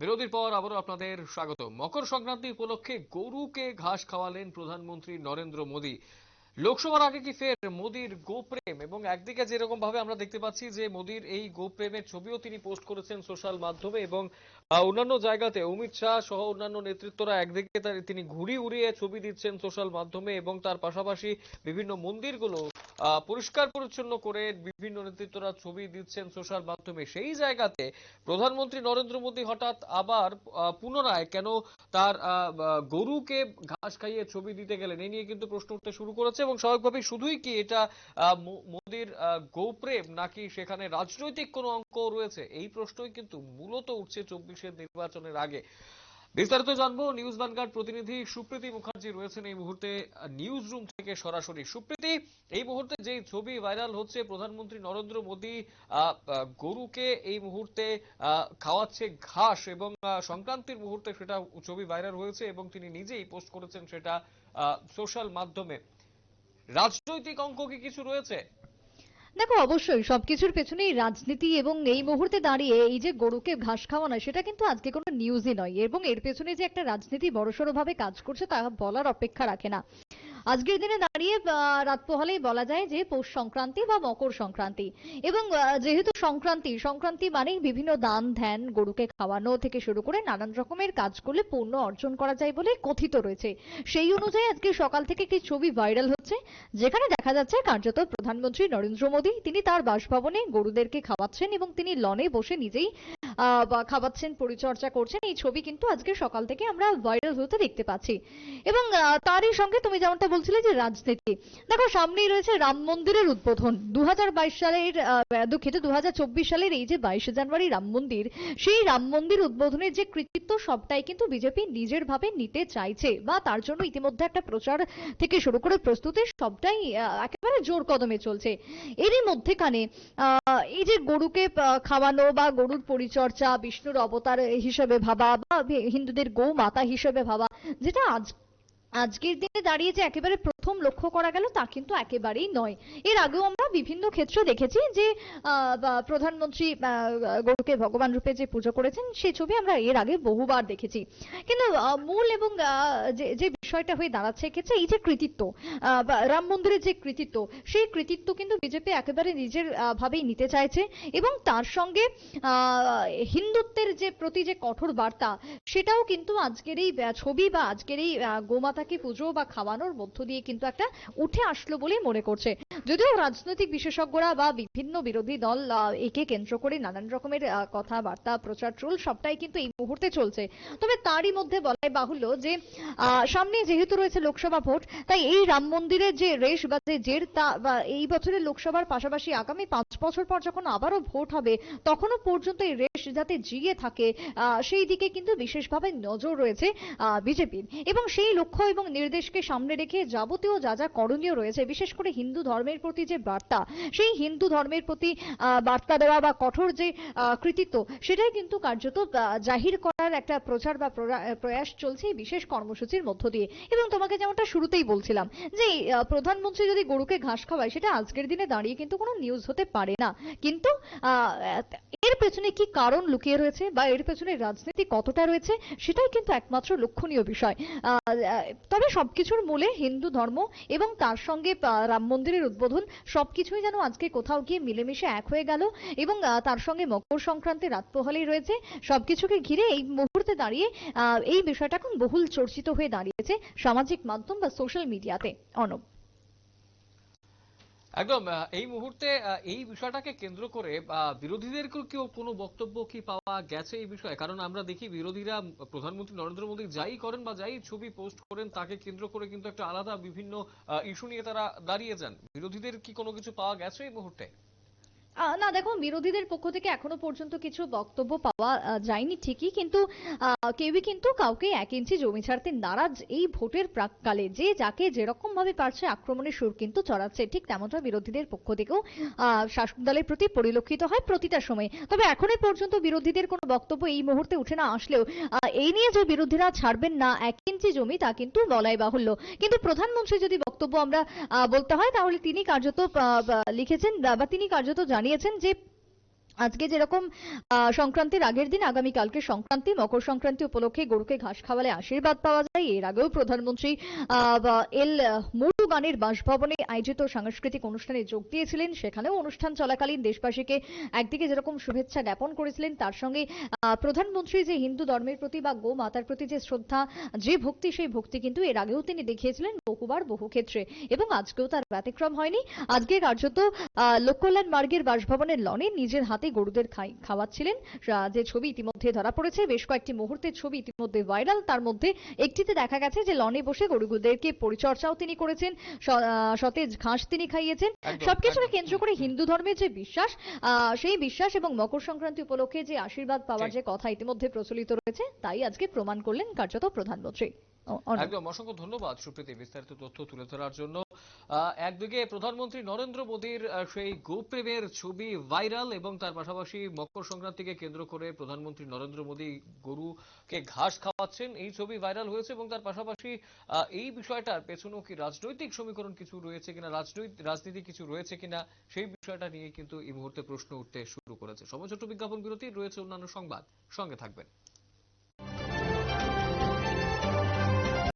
বিরতির পর আবারও আপনাদের স্বাগত মকর সংক্রান্তি উপলক্ষে গরুকে ঘাস খাওয়ালেন প্রধানমন্ত্রী নরেন্দ্র মোদী। লোকসভার আগে কি ফের মোদীর গোপ্রেম? এবং একদিকে যেরকম ভাবে আমরা দেখতে পাচ্ছি যে মোদীর এই গোপ্রেমের ছবিও তিনি পোস্ট করেছেন সোশ্যাল মাধ্যমে এবং অন্যান্য জায়গাতে অমিত শাহ সহ অন্যান্য নেতৃত্বরা একদিকে তিনি ঘুড়ি উড়িয়ে ছবি দিচ্ছেন সোশ্যাল মাধ্যমে এবং তার পাশাপাশি বিভিন্ন মন্দিরগুলো পরিষ্কার পরিচ্ছন্ন করে বিভিন্ন নেতৃত্বরা ছবি দিচ্ছেন সোশ্যাল মাধ্যমে। সেই জায়গাতে প্রধানমন্ত্রী নরেন্দ্র মোদী হঠাৎ আবার পুনরায় কেন তার গরুকে ঘাস খাইয়ে ছবি দিতে গেলেন? এই নিয়ে কিন্তু প্রশ্ন উঠতে শুরু করেছে এবং স্বাভাবিকভাবেই শুধুই কি এটা মোদীর গোপ্রেম নাকি সেখানে রাজনৈতিক কোনো অঙ্ক রয়েছে? এই প্রশ্নই কিন্তু মূলত উঠছে চব্বিশের নির্বাচনের আগে। বিস্তারিত জানব, নিউজ ভ্যানগার্ড প্রতিনিধি সুপ্রীতি মুখার্জি রয়েছেন এই মুহূর্তে নিউজ রুম থেকে সরাসরি। সুপ্রীতি, এই মুহূর্তে যে ছবি ভাইরাল হচ্ছে, প্রধানমন্ত্রী নরেন্দ্র মোদী গরুকে এই মুহূর্তে খাওয়াচ্ছে ঘাস এবং সংক্রান্তির মুহূর্তে সেটা ছবি ভাইরাল হয়েছে এবং তিনি নিজেই পোস্ট করেছেন সেটা সোশ্যাল মাধ্যমে। রাজনৈতিক অঙ্ক কি কিছু রয়েছে? দেখো, অবশ্যই সবকিছুর পেছনেই রাজনীতি এবং এই মুহূর্তে দাঁড়িয়ে এই যে গরুকে ঘাস খাওয়ানো, সেটা কিন্তু আজকে কোনো নিউজই নয়। এবং এর পেছনে যে একটা রাজনীতি বড়সড়ভাবে কাজ করছে, তা বলার অপেক্ষা রাখে না। আজকের দিনে দাঁড়িয়ে রাত পোহালেই বলা যায় যে পৌষ সংক্রান্তি বা মকর সংক্রান্তি। এবং যেহেতু সংক্রান্তি সংক্রান্তি মানেই বিভিন্ন দান, ধ্যান, গরুকে খাওয়ানো থেকে শুরু করে নানান রকমের কাজ করলে পূর্ণ অর্জন করা যায় বলে কথিত রয়েছে। সেই অনুযায়ী আজকে সকাল থেকে একটি ছবি ভাইরাল হচ্ছে, যেখানে দেখা যাচ্ছে কার্যত প্রধানমন্ত্রী নরেন্দ্র মোদী, তিনি তার বাসভবনে গরুদেরকে খাওয়াচ্ছেন এবং তিনি লনে বসে নিজেই খাওয়াচ্ছেন, পরিচর্যা করছেন। এই ছবি কিন্তু আজকে সকাল থেকে আমরা ভাইরাল হতে দেখতে পাচ্ছি। এবং তারই সঙ্গে তুমি যেমনটা বলছিলে যে রাজনীতি। দেখো, সামনেই রয়েছে রাম মন্দিরের উদ্বোধন। দু সালের দুঃখিত দু সালের এই যে বাইশে জানুয়ারি রাম মন্দির, সেই রাম মন্দির উদ্বোধনের যে কৃতিত্ব, সবটাই কিন্তু বিজেপি নিজের ভাবে নিতে চাইছে বা তার জন্য ইতিমধ্যে একটা প্রচার থেকে শুরু করে প্রস্তুতি, সবটাই একেবারে জোর কদমে চলছে। এরই মধ্যেখানে এই যে গরুকে খাওয়ানো বা গরুর পরিচর্যা, বিষ্ণুর অবতার হিসেবে ভাবা বা হিন্দুদের গৌ মাতা হিসেবে ভাবা, যেটা আজ আজকের দিনে দাঁড়িয়ে যে একেবারে প্রথম লক্ষ্য করা গেল তা কিন্তু একেবারেই নয়। এর আগেও আমরা বিভিন্ন ক্ষেত্রে দেখেছি যে প্রধানমন্ত্রী গরুকে ভগবান রূপে যে পুজো করেছেন, সেই ছবি আমরা এর আগে বহুবার দেখেছি। কিন্তু মূল এবং যে বিষয়টা হয়ে দাঁড়াচ্ছে এক্ষেত্রে এই যে কৃতিত্ব রাম মন্দিরের যে কৃতিত্ব, সেই কৃতিত্ব কিন্তু বিজেপি একেবারে নিজের ভাবেই নিতে চাইছে এবং তার সঙ্গে হিন্দুত্বের যে প্রতি যে কঠোর বার্তা, সেটাও কিন্তু আজকের এই ছবি বা আজকের এই গোমাতাকে পুজো বা খাওয়ানোর মধ্য দিয়ে কিন্তু একটা উঠে আসলো বলেই মনে করছে। যদিও রাজনৈতিক বিশেষজ্ঞরা বা বিভিন্ন বিরোধী দল একে কেন্দ্র করে নানান রকমের কথাবার্তা, প্রচার, ট্রোল সবটাই কিন্তু এই মুহূর্তে চলছে। তবে তারই মধ্যে বলাই বাহুল্য যে সামনে যেহেতু রয়েছে লোকসভা ভোট, তাই এই রাম মন্দিরের যে রেশ বা যে জের, তা এই বছরের লোকসভার পাশাপাশি আগামী পাঁচ বছর পর যখন আবারও ভোট হবে, তখনও পর্যন্ত এই রেশ যাতে জিয়ে থাকে সেই দিকে কিন্তু বিশেষভাবে নজর রয়েছে বিজেপির। এবং সেই লক্ষ্য এবং নির্দেশকে সামনে রেখে যাবতীয় যা যা করণীয় রয়েছে, বিশেষ করে হিন্দু ধর্মের প্রতি যে বার্তা, সেই হিন্দু ধর্মের প্রতি বার্তা দেওয়া বা কঠোর যে কৃতিত্ব, সেটাই কিন্তু কার্যত জাহির করার একটা প্রচার বা প্রয়াস চলছে বিশেষ কর্মসূচির মধ্য দিয়ে। এবং তোমাকে যেমনটা শুরুতেই বলছিলাম যে প্রধানমন্ত্রী যদি গরুকে ঘাস খাওয়ায়, সেটা আজকের দিনে দাঁড়িয়ে কিন্তু কোনো নিউজ হতে পারে না। কিন্তু এর পেছনে কি কারণ লুকিয়ে রয়েছে বা এর পেছনে রাজনীতি কতটা রয়েছে সেটাই কিন্তু একমাত্র লক্ষণীয় বিষয়। তবে সবকিছুর মূলে হিন্দু ধর্ম এবং তার সঙ্গে রাম মন্দিরের উদ্বোধন সবকিছুই যেন আজকে কোথাও গিয়ে মিলেমিশে এক হয়ে গেল এবং তার সঙ্গে মকর সংক্রান্তি রাত পোহালেই রয়েছে। সবকিছুকে ঘিরে এই মুহূর্তে দাঁড়িয়ে এই বিষয়টা এখন বহুল চর্চিত হয়ে দাঁড়িয়েছে সামাজিক মাধ্যম বা সোশ্যাল মিডিয়াতে অনব। একদম এই মুহূর্তে এই বিষয়টাকে কেন্দ্র করে বিরোধীদের কেউ কোনো বক্তব্য কি পাওয়া গেছে এই বিষয়ে? কারণ আমরা দেখি বিরোধীরা প্রধানমন্ত্রী নরেন্দ্র মোদী যাই করেন বা যাই ছবি পোস্ট করেন, তাকে কেন্দ্র করে কিন্তু একটা আলাদা বিভিন্ন ইস্যু নিয়ে তারা দাঁড়িয়ে যান। বিরোধীদের কি কোনো কিছু পাওয়া গেছে এই মুহূর্তে? না, দেখো, বিরোধীদের পক্ষ থেকে এখনও পর্যন্ত কিছু বক্তব্য পাওয়া যায়নি ঠিকই, কিন্তু কেউই কিন্তু কাউকে এক ইঞ্চি জমি ছাড়তে নারাজ এই ভোটের প্রাককালে। যে যাকে যেরকম ভাবে পারছে আক্রমণের সুর কিন্তু চড়াচ্ছে। ঠিক তেমনটা বিরোধীদের পক্ষ থেকেও শাসক দলের প্রতি পরিলক্ষিত হয় প্রতিটা সময়। তবে এখনও পর্যন্ত বিরোধীদের কোনো বক্তব্য এই মুহূর্তে উঠে না আসলেও এই নিয়ে যে বিরোধীরা ছাড়বেন না এক ইঞ্চি জমি, তা কিন্তু বলাই বাহুল্য। কিন্তু প্রধানমন্ত্রী যদি বক্তব্য আমরা বলতে হয়, তাহলে তিনি কার্যত লিখেছেন, বা তিনি কার্যত জানিয়েছেন যে আজকে যেরকম সংক্রান্তির আগের দিন আগামীকালকে সংক্রান্তি, মকর সংক্রান্তি উপলক্ষে গরুকে ঘাস খাওয়ালে আশীর্বাদ পাওয়া যায়। এর আগেও প্রধানমন্ত্রী এল মুরুগানের বাসভবনে আয়োজিত সাংস্কৃতিক অনুষ্ঠানে যোগ দিয়েছিলেন। সেখানেও অনুষ্ঠান চলাকালীন দেশবাসীকে একদিকে যেরকম শুভেচ্ছা জ্ঞাপন করেছিলেন, তার সঙ্গে প্রধানমন্ত্রী যে হিন্দু ধর্মের প্রতি বা গো মাতার প্রতি যে শ্রদ্ধা, যে ভক্তি, সেই ভক্তি কিন্তু এর আগেও তিনি দেখিয়েছিলেন বহুবার বহু ক্ষেত্রে এবং আজকেও তার ব্যতিক্রম হয়নি। আজকে কার্যত লোককল্যাণ মার্গের বাসভবনের লনে নিজের হাতে গরুদের খাওয়াচ্ছিলেন। যে ছবি ইতিমধ্যে ধরা পড়েছে, বেশ কয়েকটি মুহূর্তের ছবি ইতিমধ্যে ভাইরাল। তার মধ্যে একটিতে দেখা গেছে যে লনে বসে গরুগুদেরকে পরিচর্যাও তিনি করেছেন। সতেজ ঘাস তিনি খাইয়েছেন। সবকিছুকে কেন্দ্র করে হিন্দু ধর্মের যে বিশ্বাস আহ, সেই বিশ্বাস এবং মকর সংক্রান্তি উপলক্ষে যে আশীর্বাদ পাওয়ার যে কথা ইতিমধ্যে প্রচলিত রয়েছে তাই আজকে প্রমাণ করলেন কার্যত প্রধানমন্ত্রী। একদম, অসংখ্য ধন্যবাদ সুপ্রীতি, বিস্তারিত তথ্য তুলে ধরার জন্য। একদিকে প্রধানমন্ত্রী নরেন্দ্র মোদীর সেই গোপ্রেমের ছবি ভাইরাল এবং তার পাশাপাশি মকর সংক্রান্তিকে কেন্দ্র করে প্রধানমন্ত্রী নরেন্দ্র মোদী গরুকে ঘাস খাওয়াচ্ছেন। এই ছবি ভাইরাল হয়েছে এবং তার পাশাপাশি এই বিষয়টার পেছনেও কি রাজনৈতিক সমীকরণ কিছু রয়েছে কিনা রাজনৈতিক রাজনীতি কিছু রয়েছে কিনা, সেই বিষয়টা নিয়ে কিন্তু এই মুহূর্তে প্রশ্ন উঠতে শুরু করেছে। সময় ছোট্ট বিজ্ঞাপন বিরতি, রয়েছে অন্যান্য সংবাদ। সঙ্গে থাকবেন।